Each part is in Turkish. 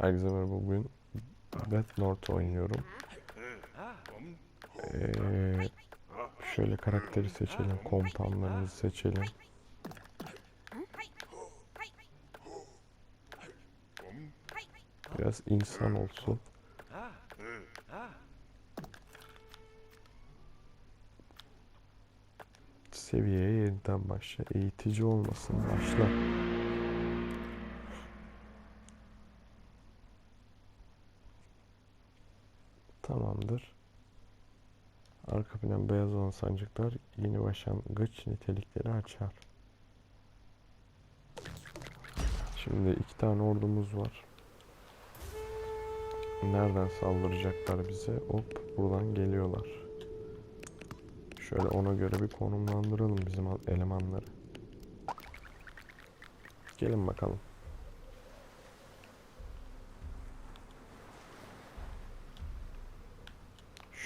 Herkese merhaba bugün Death Note oynuyorum. Ee, şöyle karakteri seçelim, komutanlarımızı seçelim. Biraz insan olsun. Seviyeye yeniden başla. Eğitici olmasın. Başla. Tamamdır. Arka plan beyaz olan sancaklar yeni başlangıç nitelikleri açar. Şimdi iki tane ordumuz var. Nereden saldıracaklar bize? Hop buradan geliyorlar. Şöyle ona göre bir konumlandıralım bizim elemanları. Gelin bakalım.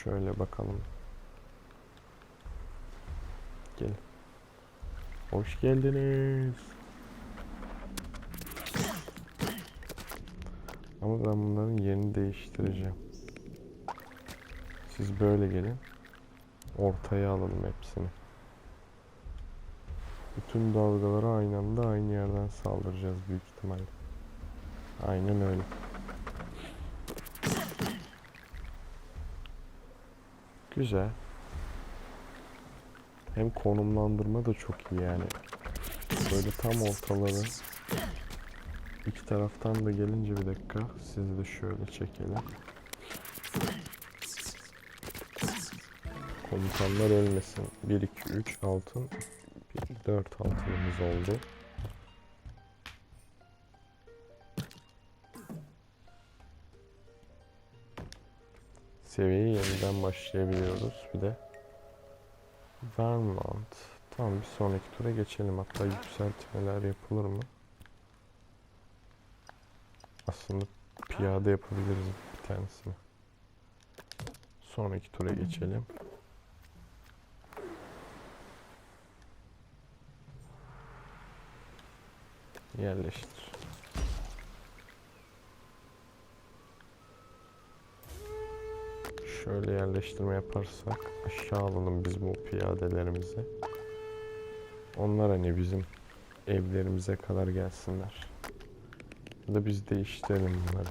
Şöyle bakalım. Gelin. Hoş geldiniz. Ama ben bunların yerini değiştireceğim. Siz böyle gelin. Ortaya alalım hepsini. Bütün dalgalara aynı anda aynı yerden saldıracağız büyük ihtimalle. Aynen öyle. Güzel. Hem konumlandırma da çok iyi yani. Böyle tam ortaları. İki taraftan da gelince bir dakika. Sizi de şöyle çekelim. Komutanlar ölmesin. 1, 2, 3 altın. 1, 4 altınımız oldu. Seviyeye yeniden başlayabiliyoruz. Bir de Vermont. Tamam bir sonraki tura geçelim. Hatta yükseltmeler yapılır mı? Aslında piyade yapabiliriz bir tanesini. Sonraki tura geçelim. Yerleştir. Şöyle yerleştirme yaparsak aşağı alalım biz bu piyadelerimizi. Onlar hani bizim evlerimize kadar gelsinler. Ya da biz değiştirelim bunları.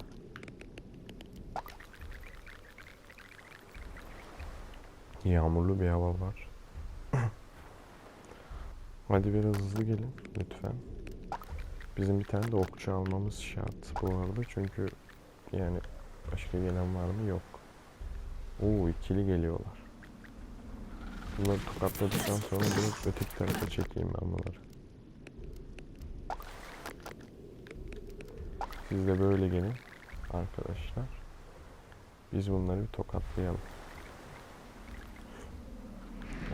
Yağmurlu bir hava var. Hadi biraz hızlı gelin lütfen. Bizim bir tane de okçu almamız şart bu arada çünkü yani başka gelen var mı yok. Oo ikili geliyorlar. Bunları tokatladıktan sonra direkt öteki tarafa çekeyim ben bunları. Siz de böyle gelin arkadaşlar. Biz bunları bir tokatlayalım.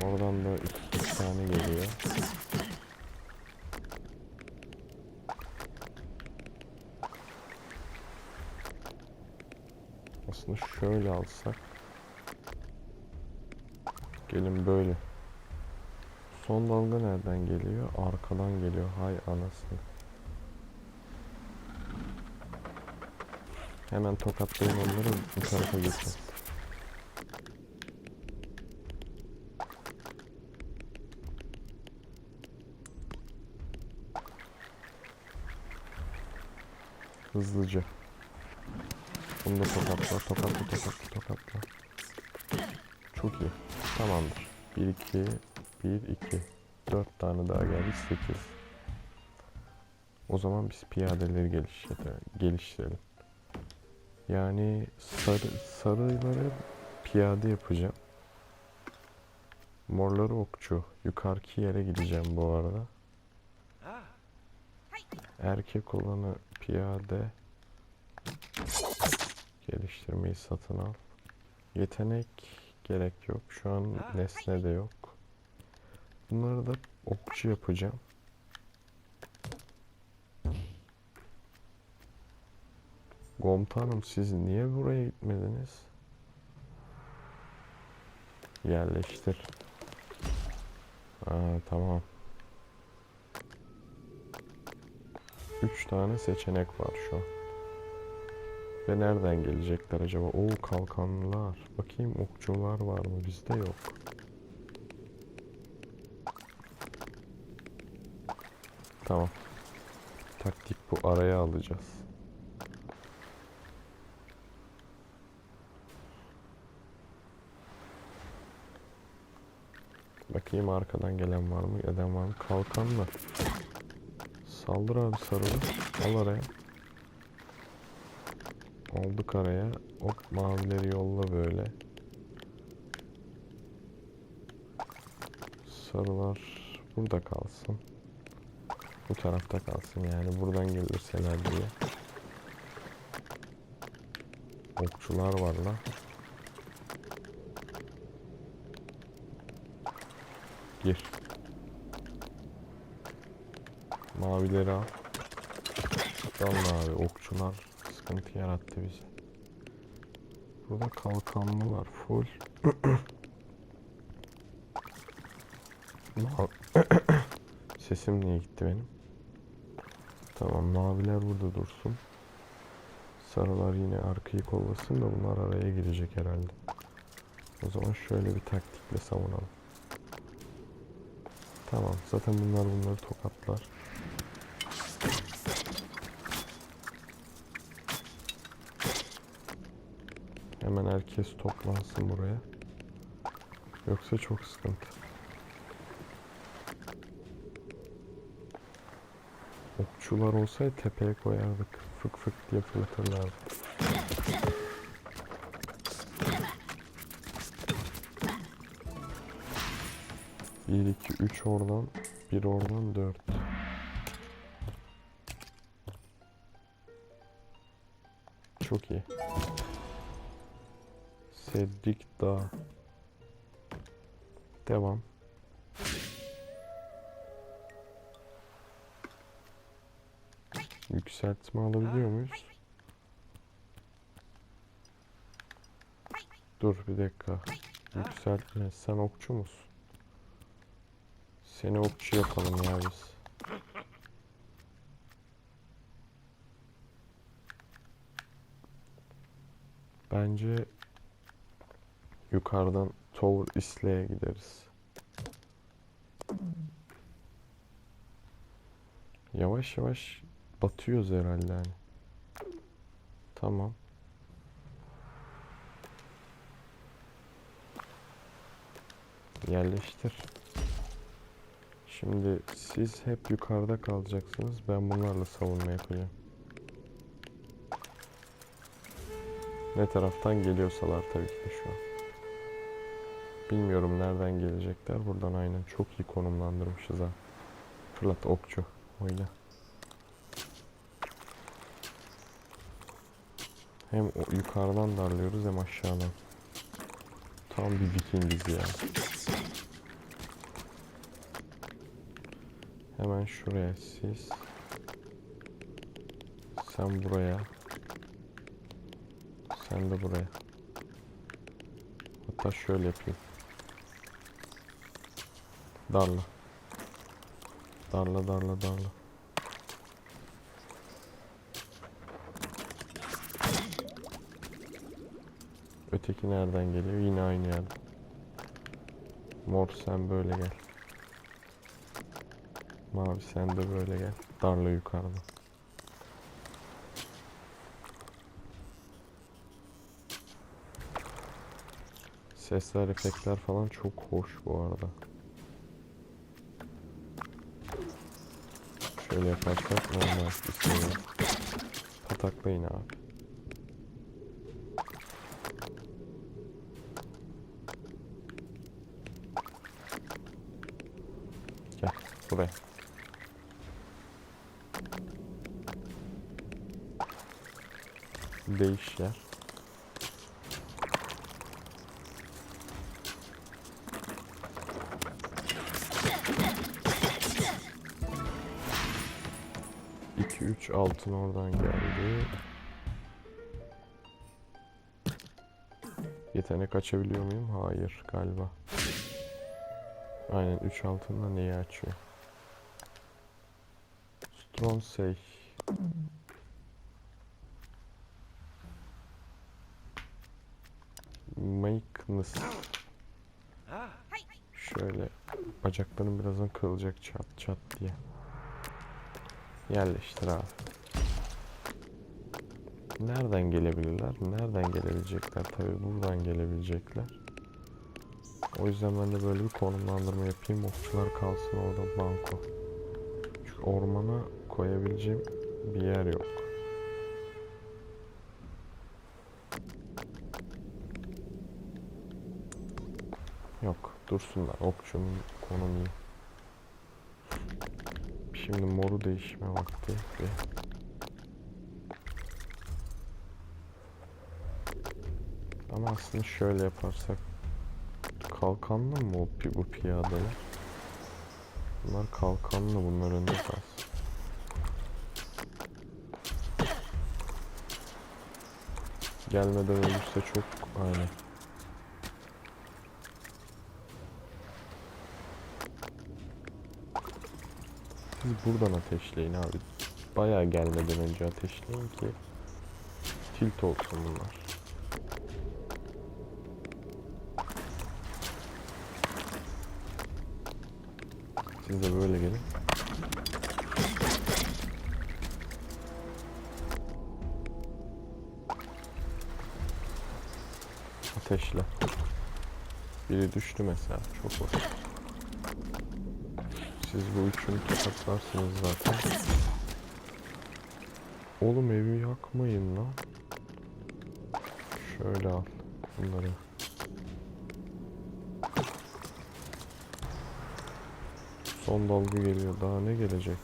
Oradan da iki, iki tane geliyor. Aslında şöyle alsak. Gelin böyle. Son dalga nereden geliyor? Arkadan geliyor. Hay anasını. Hemen tokatlayın onları bu tarafa geçin. Hızlıca. Bunu da tokatla, tokatla, tokatla, tokatla. Çok iyi. Tamamdır. 1, 2, 1, 2. 4 tane daha geldi. 8. O zaman biz piyadeleri geliştirelim. geliştirelim. Yani sarı, sarıları piyade yapacağım. Morları okçu. Yukarıki yere gideceğim bu arada. Erkek olanı piyade. Geliştirmeyi satın al. Yetenek gerek yok. Şu an nesne de yok. Bunları da okçu yapacağım. Komutanım siz niye buraya gitmediniz? Yerleştir. Aa, tamam. Üç tane seçenek var şu an. Ve nereden gelecekler acaba? Oo kalkanlılar. Bakayım okçular var mı? Bizde yok. Tamam. Taktik bu. Araya alacağız. Bakayım arkadan gelen var mı? Eden var mı? Kalkanlı. Saldır abi sarılı. Al araya. Olduk araya. Hop mavileri yolla böyle. Sarılar burada kalsın. Bu tarafta kalsın yani buradan gelirseler diye. Okçular var la. Gir. Mavileri al. Vallahi abi okçular sıkıntı yarattı bize. Burada kalkanlı var full. Sesim niye gitti benim? Tamam maviler burada dursun. Sarılar yine arkayı kollasın da bunlar araya girecek herhalde. O zaman şöyle bir taktikle savunalım. Tamam zaten bunlar bunları tokatlar. Hemen herkes toplansın buraya. Yoksa çok sıkıntı. Okçular olsaydı tepeye koyardık. Fık fık diye fırlatırlardı. Bir, iki, üç oradan, bir oradan, dört. Çok iyi. Cedric Dağ. Devam. Yükseltme alabiliyor muyuz? Dur bir dakika. Yükseltme. Sen okçu musun? Seni okçu yapalım ya biz. Bence yukarıdan Tower Isle'ye gideriz. Yavaş yavaş batıyoruz herhalde hani. Tamam. Yerleştir. Şimdi siz hep yukarıda kalacaksınız. Ben bunlarla savunma yapacağım. Ne taraftan geliyorsalar tabii ki de şu an. Bilmiyorum nereden gelecekler. Buradan aynen çok iyi konumlandırmışız ha. Fırlat okçu. Oyna. Hem yukarıdan darlıyoruz hem aşağıdan. Tam bir vikingiz ya. Hemen şuraya siz. Sen buraya. Sen de buraya. Hatta şöyle yapayım. Darla. Darla darla darla. Öteki nereden geliyor? Yine aynı yerden. Mor sen böyle gel. Mavi sen de böyle gel. Darla yukarıda. Sesler, efektler falan çok hoş bu arada. Şöyle yaparsak normal bir şey. Pataklayın abi. Gel buraya. Değiş yer. 3 altın oradan geldi. Yetenek açabiliyor muyum? Hayır galiba. Aynen 3 altınla neyi açıyor? Strong say. Makeness. Şöyle bacaklarım birazdan kırılacak çat çat diye. Yerleştir abi. Nereden gelebilirler? Nereden gelebilecekler? Tabii buradan gelebilecekler. O yüzden ben de böyle bir konumlandırma yapayım. Okçular kalsın orada banko. Çünkü ormana koyabileceğim bir yer yok. Yok dursunlar. Okçunun konumu. Şimdi moru değişme vakti. Ama aslında şöyle yaparsak kalkanlı mı o pi- bu piyadeler? Bunlar kalkanlı bunlar önde kalsın. Gelmeden ölürse çok aynen. Siz buradan ateşleyin abi. Bayağı gelmeden önce ateşleyin ki tilt olsun bunlar. Siz de böyle gelin. Ateşle. Biri düştü mesela. Çok hoş. Siz bu üçünü tokatlarsınız zaten. Oğlum evi yakmayın lan. Şöyle al bunları. Son dalga geliyor. Daha ne gelecek?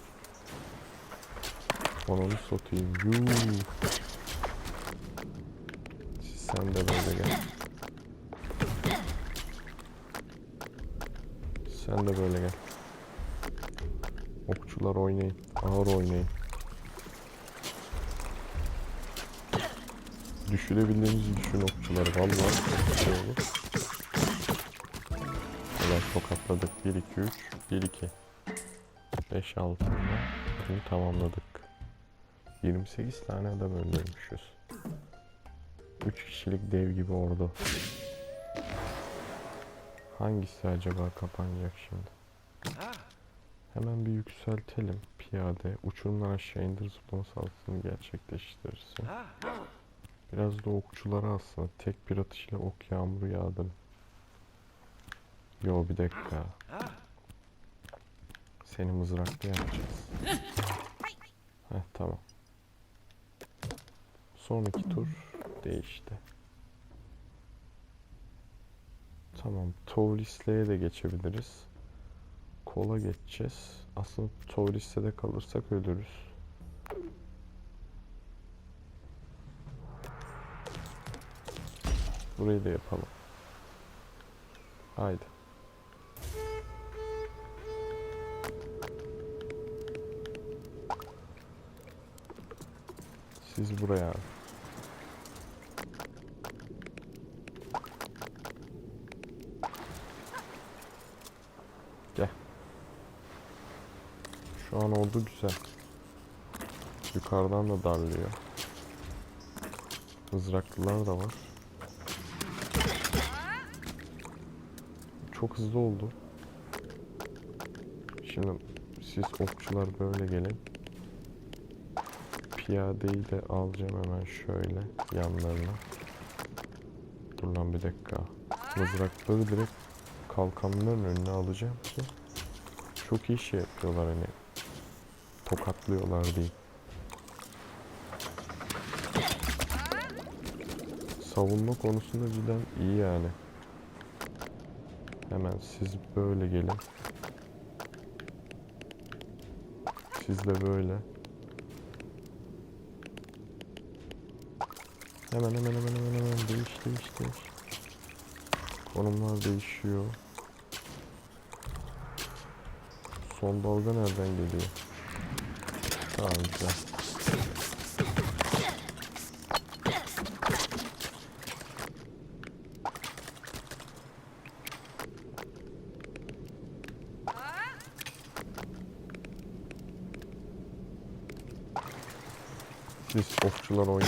Ananı satayım. Yuuu. Sen de böyle gel. Sen de böyle gel. Okçular oynayın. Ağır oynayın. Düşürebildiğinizi düşün okçuları. Vallahi çok şey olur. Helal tokatladık. 1 2 3 1 2 5 6 Bunu tamamladık. 28 tane adam öldürmüşüz. 3 kişilik dev gibi ordu. Hangisi acaba kapanacak şimdi? Hemen bir yükseltelim. Piyade. Uçurumdan aşağı indir zıplama saldırısını gerçekleştirirsin. Biraz da okçulara aslında tek bir atışla ok yağmuru yağdırın. Yo bir dakika. Seni mızrakla yapacağız. Heh tamam. Sonraki tur değişti. Tamam. Tauris'lere de geçebiliriz. Kola geçeceğiz. Aslında Tauris'te de kalırsak ölürüz. Burayı da yapalım. Haydi. Siz buraya. Gel. Şu an oldu güzel. Yukarıdan da darlıyor. Mızraklılar da var. Çok hızlı oldu. Şimdi siz okçular böyle gelin. Piyadeyi de alacağım hemen şöyle yanlarına. Dur lan bir dakika. Mızrakları direkt kalkanların önüne alacağım ki çok iyi şey yapıyorlar hani tokatlıyorlar değil. Savunma konusunda cidden iyi yani. Hemen siz böyle gelin. Siz de böyle. Hemen hemen hemen hemen hemen değiş değiş değiş. Konumlar değişiyor. Son dalga nereden geliyor? Güzel. Siz okçular oyna.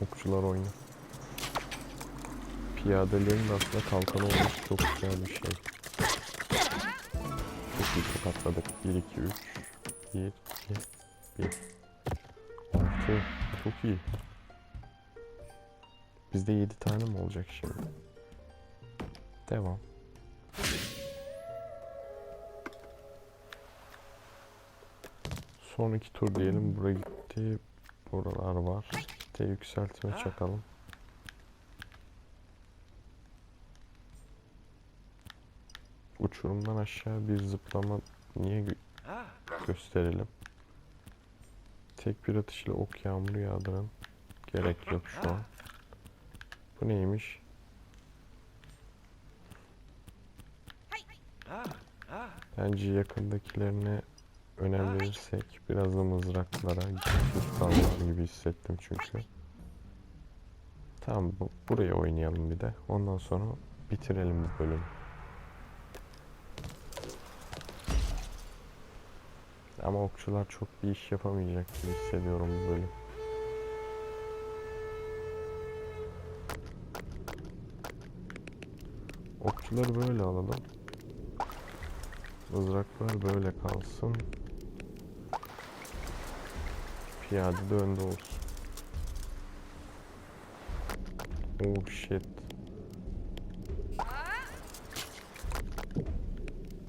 Okçular oyna. piyadelerin de aslında kalkan olması çok güzel bir şey. Çok iyi tokatladık. 1, 2, 3. 1, 2, 1. 6. Çok iyi. Bizde 7 tane mi olacak şimdi? Devam. Son iki tur diyelim. Buraya gitti. Buralar var. Bir de yükseltme çakalım. Uçurumdan aşağı bir zıplama niye gö- gösterelim? Tek bir atışla ok yağmuru yağdıran gerek yok şu an. Bu neymiş? Bence yakındakilerine önem verirsek biraz da mızraklara tutarlar gibi hissettim çünkü. Tamam bu, buraya oynayalım bir de. Ondan sonra bitirelim bu bölümü. Ama okçular çok bir iş yapamayacak gibi hissediyorum bu bölüm. Okçuları böyle alalım. Mızraklar böyle kalsın. Piyade de önde olsun. Oh shit.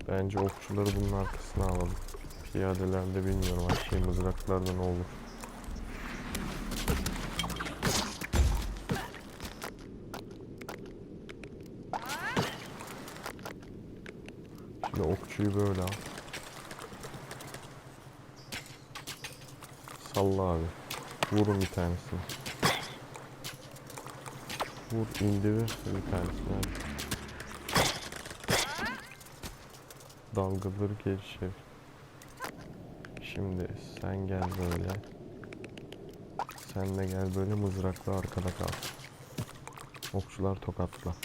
Bence okçuları bunun arkasına alalım. Piyadelerde bilmiyorum şey mızraklarda ne olur. Şimdi okçuyu böyle al. Salla abi. Vurun bir tanesini. Vur indirir bir tanesini hadi. Dalgaları geri çevir. Şimdi sen gel böyle. Sen de gel böyle mızrakla arkada kal. Okçular tokatla.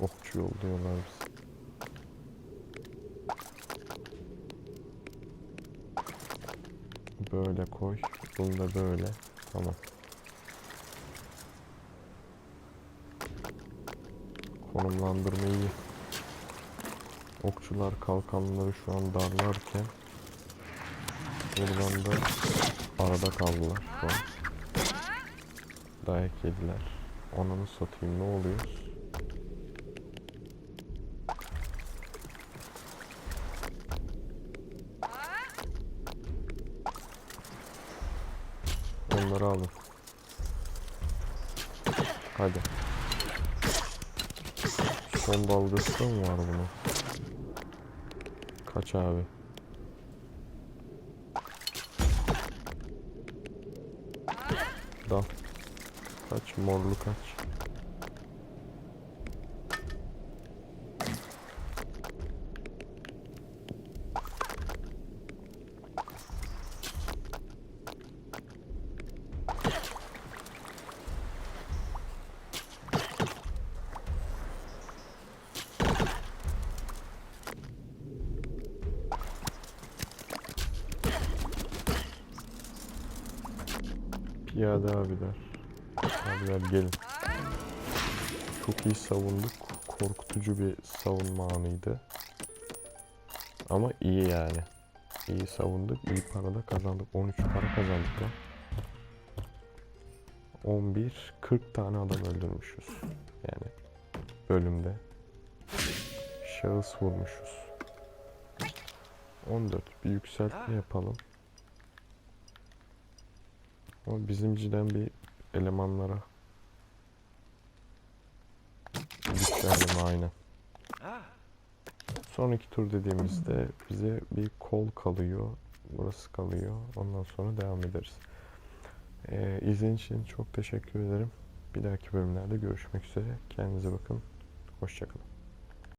Okçu yolluyorlar bizi. Böyle koy. Bunu da böyle. Tamam. Konumlandırma iyi. Okçular kalkanları şu an darlarken buradan da arada kaldılar şu an. Dayak yediler. Ananı satayım ne oluyor? Onları alın. Hadi. Son dalgası da mı var bunun? Kaç abi? Dal. Kaç morlu kaç. Piyade abiler. Abiler gelin. Çok iyi savunduk. Korkutucu bir savunma anıydı. Ama iyi yani. İyi savunduk. iyi para da kazandık. 13 para kazandık lan. 11, 40 tane adam öldürmüşüz. Yani bölümde. Şahıs vurmuşuz. 14. Bir yükseltme yapalım. Ama bizimciden bir elemanlara güçlendirme aynen. Son iki tur dediğimizde bize bir kol kalıyor. Burası kalıyor. Ondan sonra devam ederiz. Ee, izlediğiniz için çok teşekkür ederim. Bir dahaki bölümlerde görüşmek üzere. Kendinize bakın. Hoşçakalın.